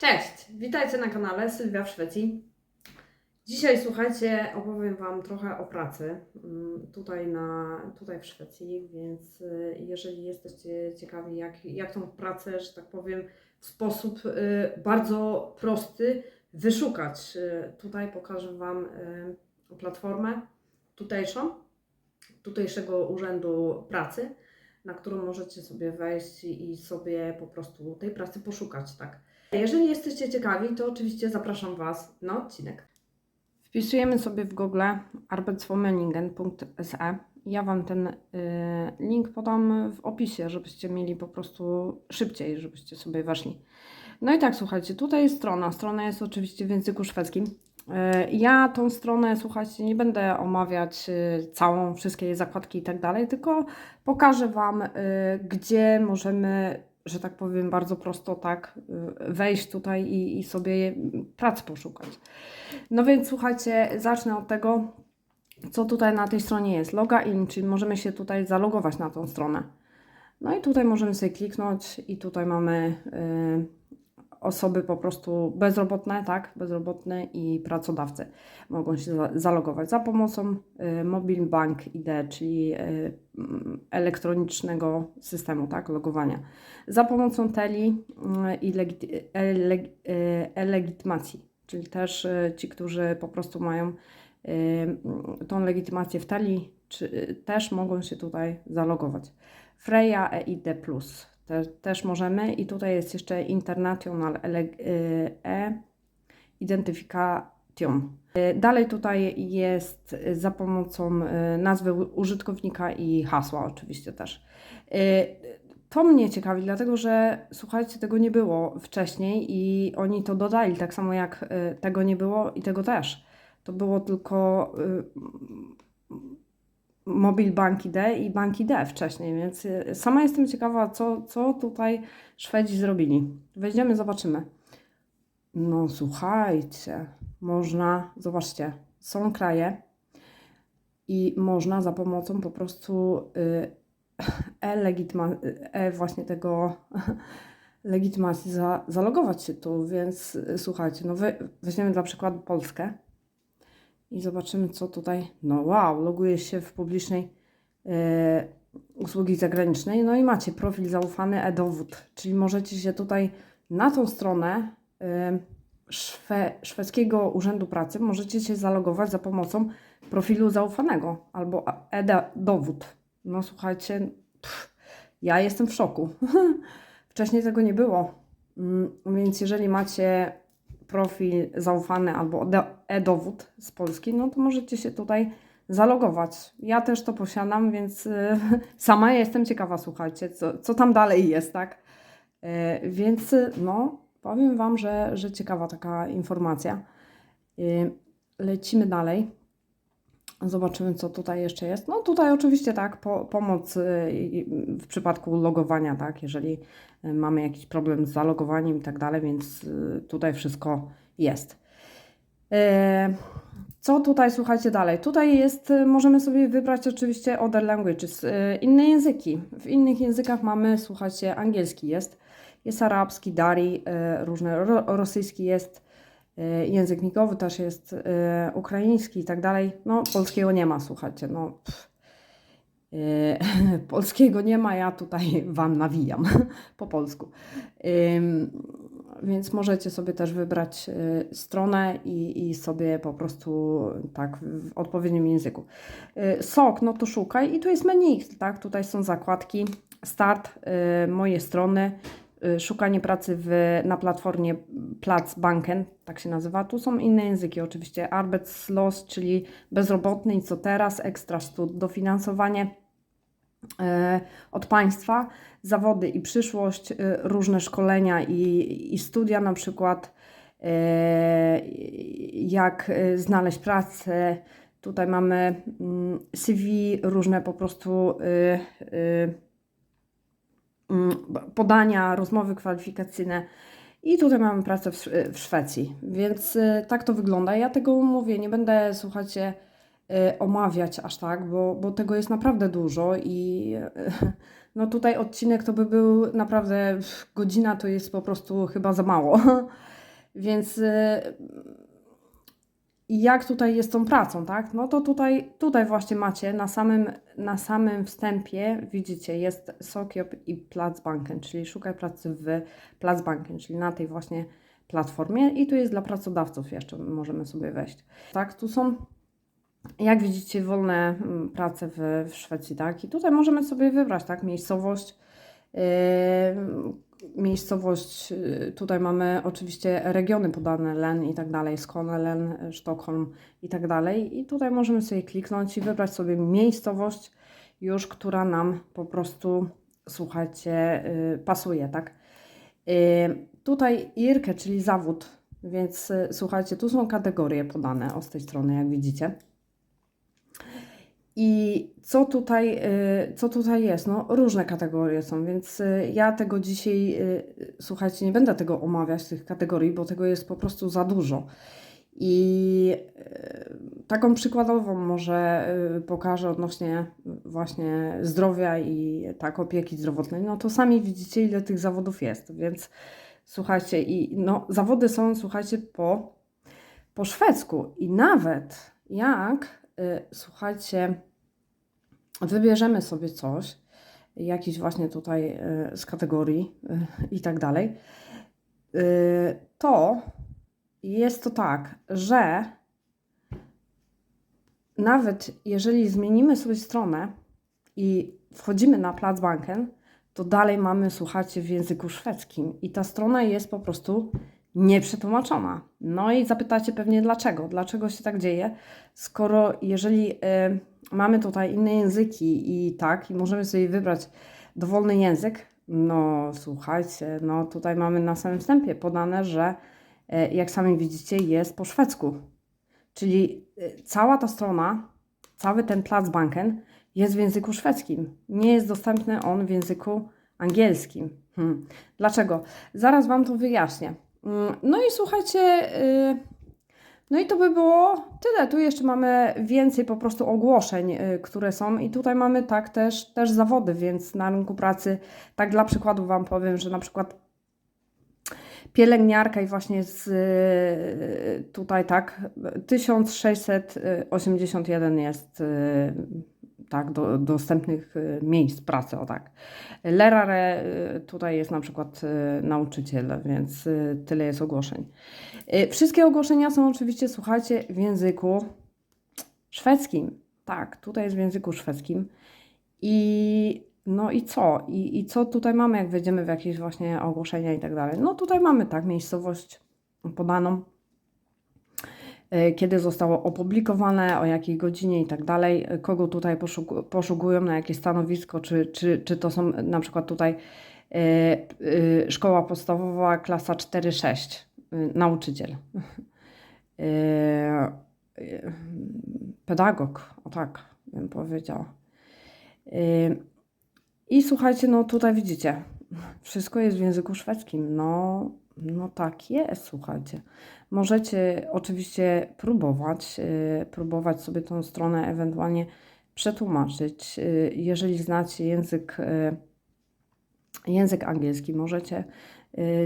Cześć, witajcie na kanale Sylwia w Szwecji. Dzisiaj słuchajcie, opowiem Wam trochę o pracy mm, tutaj, na, tutaj w Szwecji, więc y, jeżeli jesteście ciekawi, jak, jak tą pracę, że tak powiem, w sposób y, bardzo prosty wyszukać, y, tutaj pokażę Wam platformę tutejszą, tutejszego Urzędu Pracy, na którą możecie sobie wejść i sobie po prostu tej pracy poszukać, tak. Jeżeli jesteście ciekawi, to oczywiście zapraszam Was na odcinek. Wpisujemy sobie w Google arbetsformningen.se. Ja Wam ten y, link podam w opisie, żebyście mieli po prostu szybciej, żebyście sobie weszli. No i tak, słuchajcie, tutaj jest strona. Strona jest oczywiście w języku szwedzkim. Y, Ja tą stronę, słuchajcie, nie będę omawiać y, całą, wszystkie jej zakładki i tak dalej, tylko pokażę Wam, y, gdzie możemy że tak powiem, bardzo prosto tak y, wejść tutaj i, i sobie pracy poszukać. No więc słuchajcie, zacznę od tego, co tutaj na tej stronie jest. Loga in, czyli możemy się tutaj zalogować na tą stronę. No i tutaj możemy sobie kliknąć i tutaj mamy y, osoby po prostu bezrobotne, tak, bezrobotne i pracodawcy mogą się za- zalogować za pomocą y, Mobile Bank ID, czyli y, mm, elektronicznego systemu, tak, logowania. Za pomocą teli y, i y, e-legitymacji, czyli też ci, którzy po prostu mają mm, tą legitymację w teli, czy, też mogą się tutaj zalogować. Freya EID Plus te, też możemy i tutaj jest jeszcze International E Identification. Y, Dalej tutaj jest za pomocą y, nazwy użytkownika i hasła oczywiście też. Y, To mnie ciekawi, dlatego że słuchajcie, tego nie było wcześniej i oni to dodali, tak samo jak tego nie było i tego też. To było tylko y, Mobile Bank ID i Bank ID wcześniej, więc sama jestem ciekawa, co, co tutaj Szwedzi zrobili. Wejdziemy, zobaczymy. No słuchajcie, można, zobaczcie, są kraje i można za pomocą po prostu y, e-legityma, e właśnie tego legitymacji za, zalogować się tu, więc słuchajcie, no weźmiemy dla przykładu Polskę i zobaczymy, co tutaj. No wow, loguje się w publicznej e, usługi zagranicznej. No i macie profil zaufany e-dowód, czyli możecie się tutaj na tą stronę e, szwe, szwedzkiego Urzędu Pracy możecie się zalogować za pomocą profilu zaufanego albo e-dowód. No słuchajcie, pff, ja jestem w szoku. Wcześniej tego nie było. Mm, Więc jeżeli macie profil zaufany albo e-dowód z Polski, no to możecie się tutaj zalogować. Ja też to posiadam, więc y, sama jestem ciekawa, słuchajcie, co, co tam dalej jest, tak? Y, Więc y, no, powiem Wam, że, że ciekawa taka informacja. Y, Lecimy dalej. Zobaczymy, co tutaj jeszcze jest. No tutaj oczywiście tak, po, pomoc y, w przypadku logowania, tak, jeżeli y, mamy jakiś problem z zalogowaniem i tak dalej, więc y, tutaj wszystko jest. Co tutaj, słuchajcie, dalej? Tutaj jest, możemy sobie wybrać oczywiście other languages, inne języki. W innych językach mamy, słuchajcie, angielski jest, jest arabski, dari, różne, ro, rosyjski jest, język migowy też jest, y, ukraiński i tak dalej. No, polskiego nie ma, słuchajcie, no. Y, Polskiego nie ma, ja tutaj Wam nawijam po polsku. Więc możecie sobie też wybrać stronę i, i sobie po prostu tak w odpowiednim języku. Sok, no to szukaj i tu jest menu, tak? Tutaj są zakładki, start, moje strony, szukanie pracy w, na platformie Plac Banken, tak się nazywa. Tu są inne języki oczywiście, Arbeitslos, czyli bezrobotny i co teraz, ekstra stud, dofinansowanie e, od państwa, zawody i przyszłość, e, różne szkolenia i, i studia, na przykład jak znaleźć pracę. Tutaj mamy mm, CV, różne po prostu podania, rozmowy kwalifikacyjne. I tutaj mamy pracę w, w Szwecji, więc e, tak to wygląda. Ja tego mówię, nie będę, słuchajcie, e, omawiać aż tak, bo, bo tego jest naprawdę dużo i e, no tutaj odcinek to by był naprawdę godzina to jest po prostu chyba za mało. Więc i jak tutaj jest tą pracą, tak? No to tutaj, tutaj właśnie macie na samym, na samym wstępie, widzicie, jest Sokiop i Platzbanken, czyli szukaj pracy w Platzbanken, czyli na tej właśnie platformie i tu jest dla pracodawców jeszcze, możemy sobie wejść. Tak, tu są, jak widzicie, wolne mm, prace w, w Szwecji, tak? I tutaj możemy sobie wybrać, tak, miejscowość, yy, miejscowość, y, tutaj mamy oczywiście regiony podane, Len i tak dalej, Skåne, Len, Sztokholm i tak dalej. I tutaj możemy sobie kliknąć i wybrać sobie miejscowość już, która nam po prostu, słuchajcie, y, pasuje, tak? Y, Tutaj IRKE, czyli zawód, więc słuchajcie, tu są kategorie podane o z tej strony, jak widzicie. I co tutaj, y, co tutaj jest? No, różne kategorie są, więc y, ja tego dzisiaj, y, słuchajcie, nie będę tego omawiać, tych kategorii, bo tego jest po prostu za dużo. I taką przykładową może pokażę odnośnie właśnie zdrowia i tak opieki zdrowotnej. No to sami widzicie, ile tych zawodów jest, więc słuchajcie, i no, zawody są, słuchajcie, po, po szwedzku. I nawet jak, słuchajcie, wybierzemy sobie coś, jakiś właśnie tutaj y, z kategorii y, i tak dalej, y, to jest to tak, że nawet jeżeli zmienimy sobie stronę i wchodzimy na Platzbanken, to dalej mamy, słuchajcie, w języku szwedzkim. I ta strona jest po prostu nieprzetłumaczona. No i zapytacie pewnie dlaczego? Dlaczego się tak dzieje? Skoro jeżeli y, mamy tutaj inne języki i tak, i możemy sobie wybrać dowolny język, no słuchajcie, no tutaj mamy na samym wstępie podane, że y, jak sami widzicie jest po szwedzku. Czyli y, cała ta strona, cały ten Platzbanken jest w języku szwedzkim. Nie jest dostępny on w języku angielskim. Hmm. Dlaczego? Zaraz Wam to wyjaśnię. Mm, No i słuchajcie, y, no i to by było tyle. Tu jeszcze mamy więcej po prostu ogłoszeń, y, które są i tutaj mamy tak też, też zawody, więc na rynku pracy, tak dla przykładu Wam powiem, że na przykład pielęgniarka i właśnie z y, tutaj tak 1681 jest tak do, dostępnych y, miejsc pracy, o tak. Lerare y, tutaj jest na przykład y, nauczyciel, więc tyle jest ogłoszeń. Wszystkie ogłoszenia są oczywiście, słuchajcie, w języku szwedzkim. Tak, tutaj jest w języku szwedzkim. I no i co? I, I co tutaj mamy, jak wejdziemy w jakieś właśnie ogłoszenia i tak dalej? No tutaj mamy tak, miejscowość podaną, kiedy zostało opublikowane, o jakiej godzinie i tak dalej, y, kogo tutaj poszuk- poszukują, na jakie stanowisko, czy, czy, czy to są na przykład tutaj y, szkoła podstawowa, klasa 4-6, y, nauczyciel. Pedagog, o tak bym powiedziała. I słuchajcie, no tutaj widzicie, wszystko jest w języku szwedzkim. No, no tak jest, słuchajcie. Możecie oczywiście próbować, y, próbować sobie tą stronę ewentualnie przetłumaczyć. Y, Jeżeli znacie język, y, język angielski, możecie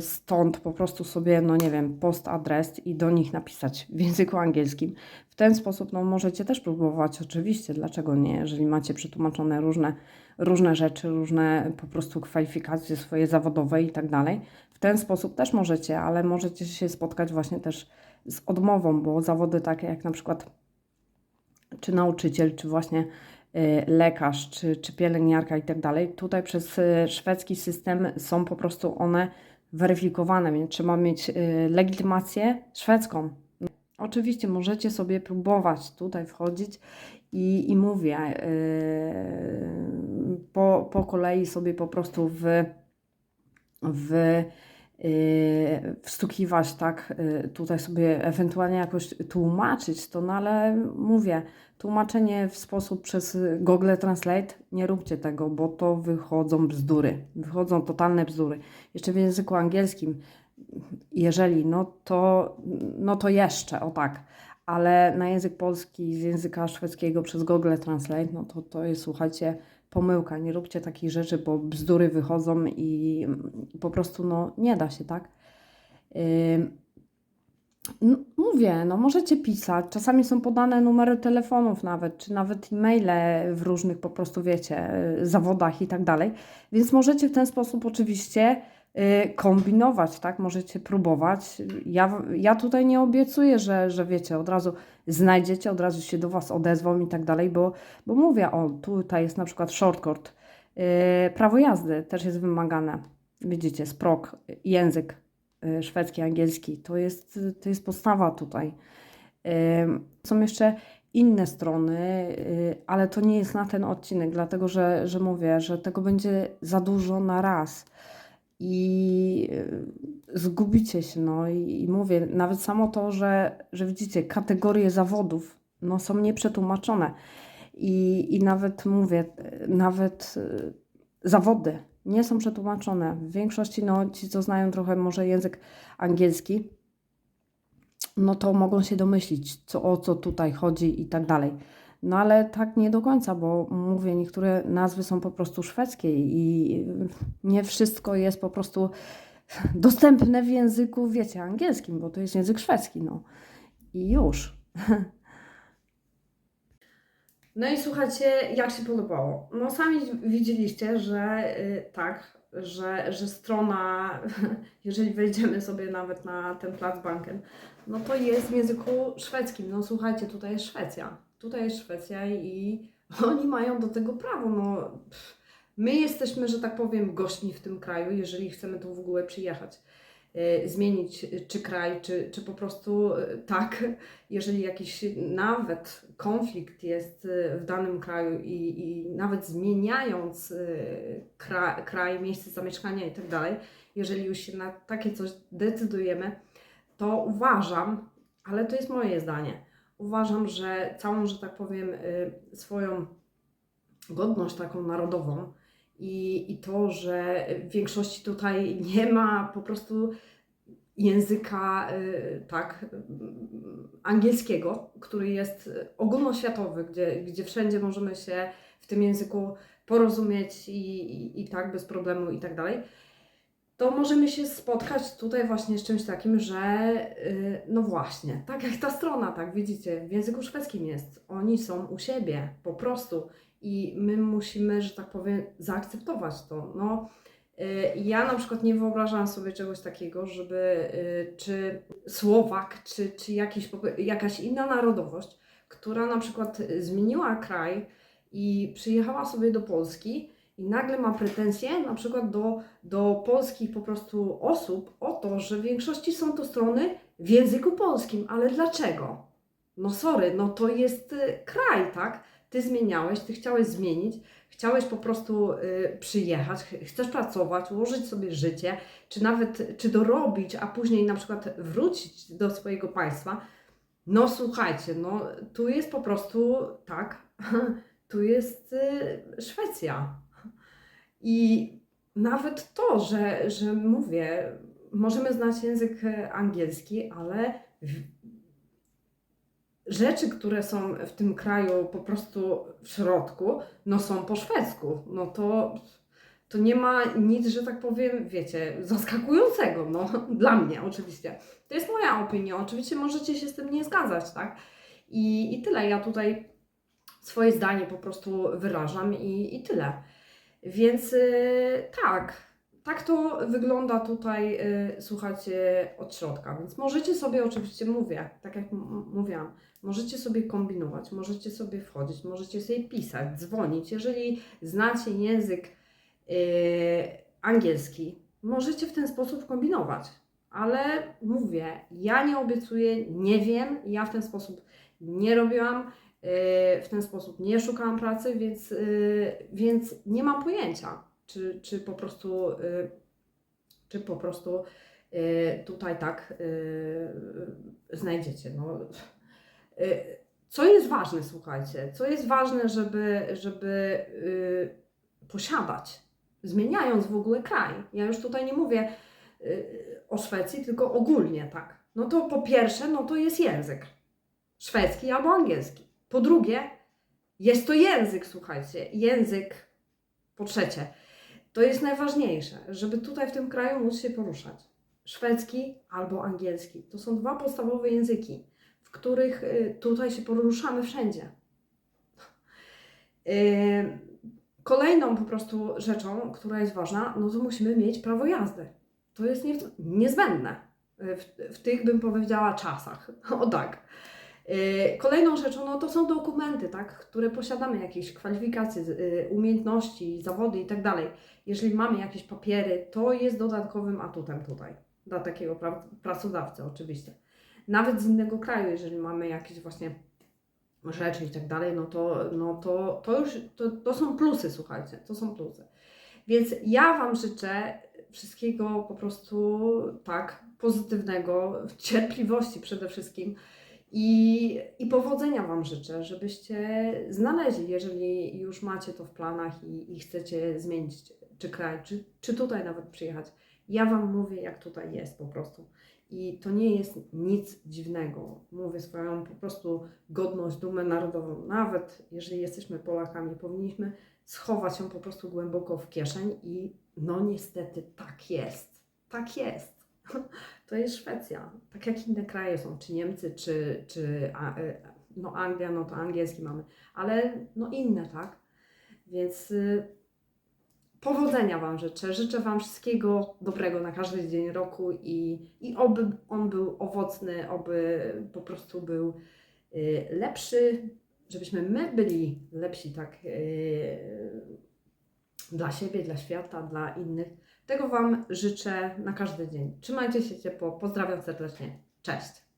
stąd po prostu sobie, no nie wiem, post adres i do nich napisać w języku angielskim. W ten sposób, no możecie też próbować, oczywiście, dlaczego nie, jeżeli macie przetłumaczone różne, różne rzeczy, różne po prostu kwalifikacje swoje zawodowe i tak dalej. W ten sposób też możecie, ale możecie się spotkać właśnie też z odmową, bo zawody takie jak na przykład czy nauczyciel, czy właśnie y, lekarz, czy, czy pielęgniarka i tak dalej, tutaj przez y, szwedzki system są po prostu one weryfikowane, więc trzeba mieć y, legitymację szwedzką. Oczywiście możecie sobie próbować tutaj wchodzić i, i mówię, yy, po, po kolei sobie po prostu w, w yy, wstukiwać, tak, yy, tutaj sobie ewentualnie jakoś tłumaczyć to, no ale mówię, tłumaczenie w sposób przez Google Translate, nie róbcie tego, bo to wychodzą bzdury, wychodzą totalne bzdury. Jeszcze w języku angielskim, jeżeli, no to, no to jeszcze, o tak, ale na język polski z języka szwedzkiego przez Google Translate, no to to jest, słuchajcie, pomyłka. Nie róbcie takich rzeczy, bo bzdury wychodzą i po prostu no nie da się, tak? No, mówię, no możecie pisać. Czasami są podane numery telefonów nawet, czy nawet e-maile w różnych po prostu, wiecie, y, zawodach i tak dalej. Więc możecie w ten sposób oczywiście kombinować, tak? Możecie próbować. Ja, ja tutaj nie obiecuję, że, że wiecie, od razu znajdziecie, od razu się do Was odezwą i tak dalej, bo, bo mówię, o, tutaj jest na przykład shortcut. Y, prawo jazdy też jest wymagane. Widzicie, sprok, język y, szwedzki, angielski. To jest, to jest podstawa tutaj. Są jeszcze inne strony, y, ale to nie jest na ten odcinek, dlatego że, że mówię, że tego będzie za dużo na raz. I y, zgubicie się, no i, i mówię, nawet samo to, że, że widzicie, kategorie zawodów no, są nieprzetłumaczone. I, I nawet mówię, y, nawet y, zawody nie są przetłumaczone. W większości, no ci, co znają trochę może język angielski, no to mogą się domyślić, co, o co tutaj chodzi i tak dalej. No ale tak nie do końca, bo mówię, niektóre nazwy są po prostu szwedzkie i nie wszystko jest po prostu dostępne w języku, wiecie, angielskim, bo to jest język szwedzki, no. I już. No i słuchajcie, jak się podobało? No sami widzieliście, że y, tak, że, że strona, jeżeli wejdziemy sobie nawet na ten plac banken, no to jest w języku szwedzkim. No słuchajcie, tutaj jest Szwecja. Tutaj jest Szwecja i oni mają do tego prawo. No, my jesteśmy, że tak powiem, gośćmi w tym kraju, jeżeli chcemy tu w ogóle przyjechać. Y, Zmienić y, czy kraj, czy, czy po prostu y, tak, jeżeli jakiś nawet konflikt jest w danym kraju i, i nawet zmieniając kraj, kraj, miejsce zamieszkania i tak dalej, jeżeli już się na takie coś decydujemy, to uważam, ale to jest moje zdanie, uważam, że całą, że tak powiem, swoją godność taką narodową i, i to, że większości tutaj nie ma po prostu języka y, tak y, angielskiego, który jest ogólnoświatowy, gdzie, gdzie wszędzie możemy się w tym języku porozumieć i, i, i tak bez problemu i tak dalej, to możemy się spotkać tutaj właśnie z czymś takim, że y, no właśnie, tak jak ta strona, tak widzicie, w języku szwedzkim jest, oni są u siebie po prostu i my musimy, że tak powiem, zaakceptować to. No, y, ja na przykład nie wyobrażam sobie czegoś takiego, żeby y, czy Słowak, czy, czy jakiś, jakaś inna narodowość, która na przykład zmieniła kraj i przyjechała sobie do Polski i nagle ma pretensje na przykład do, do polskich po prostu osób o to, że w większości są to strony w języku polskim. Ale dlaczego? No sorry, no to jest y, kraj, tak? Ty zmieniałeś, ty chciałeś zmienić, chciałeś po prostu y, przyjechać, ch- chcesz pracować, ułożyć sobie życie, czy nawet czy dorobić, a później na przykład wrócić do swojego państwa. No słuchajcie, no tu jest po prostu tak, tu jest y, Szwecja. I nawet to, że, że mówię, możemy znać język angielski, ale rzeczy, które są w tym kraju po prostu w środku, no są po szwedzku. No to, to nie ma nic, że tak powiem, wiecie, zaskakującego, no dla mnie oczywiście. To jest moja opinia, oczywiście możecie się z tym nie zgadzać, tak? I, i tyle, ja tutaj swoje zdanie po prostu wyrażam i, i tyle. Więc y, tak, tak to wygląda tutaj, y, słuchajcie, od środka. Więc możecie sobie, oczywiście mówię, tak jak mówiłam, możecie sobie kombinować, możecie sobie wchodzić, możecie sobie pisać, dzwonić. Jeżeli znacie język y, angielski, możecie w ten sposób kombinować. Ale mówię, ja nie obiecuję, nie wiem, ja w ten sposób nie robiłam. Yy, w ten sposób nie szukałam pracy, więc, więc nie mam pojęcia, czy, czy po prostu, yy, czy po prostu yy, tutaj tak yy, znajdziecie. No. Co jest ważne, słuchajcie, co jest ważne, żeby, żeby posiadać, zmieniając w ogóle kraj. Ja już tutaj nie mówię o Szwecji, tylko ogólnie tak. No to po pierwsze, no to jest język szwedzki albo angielski. Po drugie, jest to język, słuchajcie, język. Po trzecie, to jest najważniejsze, żeby tutaj w tym kraju móc się poruszać. szwedzki albo angielski. To są dwa podstawowe języki, w których y, tutaj się poruszamy wszędzie. Y, Kolejną po prostu rzeczą, która jest ważna, no to musimy mieć prawo jazdy. To jest nie, niezbędne y, w, w tych, bym powiedziała, czasach. O tak. Y, Kolejną rzeczą, no to są dokumenty, tak, które posiadamy, jakieś kwalifikacje, y, umiejętności, zawody i tak dalej. Jeżeli mamy jakieś papiery, to jest dodatkowym atutem tutaj, dla takiego pra- pracodawcy oczywiście. Nawet z innego kraju, jeżeli mamy jakieś właśnie rzeczy i tak dalej, no to, no to, to już, to, to są plusy, słuchajcie, to są plusy. Więc ja Wam życzę wszystkiego po prostu tak pozytywnego, cierpliwości przede wszystkim i, i powodzenia Wam życzę, żebyście znaleźli, jeżeli już macie to w planach i, i chcecie zmienić czy kraj, czy, czy tutaj nawet przyjechać. Ja Wam mówię, jak tutaj jest po prostu. I to nie jest nic dziwnego. Mówię swoją po prostu godność, dumę narodową. Nawet jeżeli jesteśmy Polakami, powinniśmy schować ją po prostu głęboko w kieszeń i no niestety tak jest. Tak jest. To jest Szwecja. Tak jak inne kraje są, czy Niemcy, czy, czy e, no Anglia, no to angielski mamy, ale no inne, tak? Więc y, powodzenia Wam życzę. Życzę Wam wszystkiego dobrego na każdy dzień roku i, i oby on był owocny, oby po prostu był y, lepszy, żebyśmy my byli lepsi tak y, dla siebie, dla świata, dla innych. Tego Wam życzę na każdy dzień. Trzymajcie się ciepło. Pozdrawiam serdecznie. Cześć.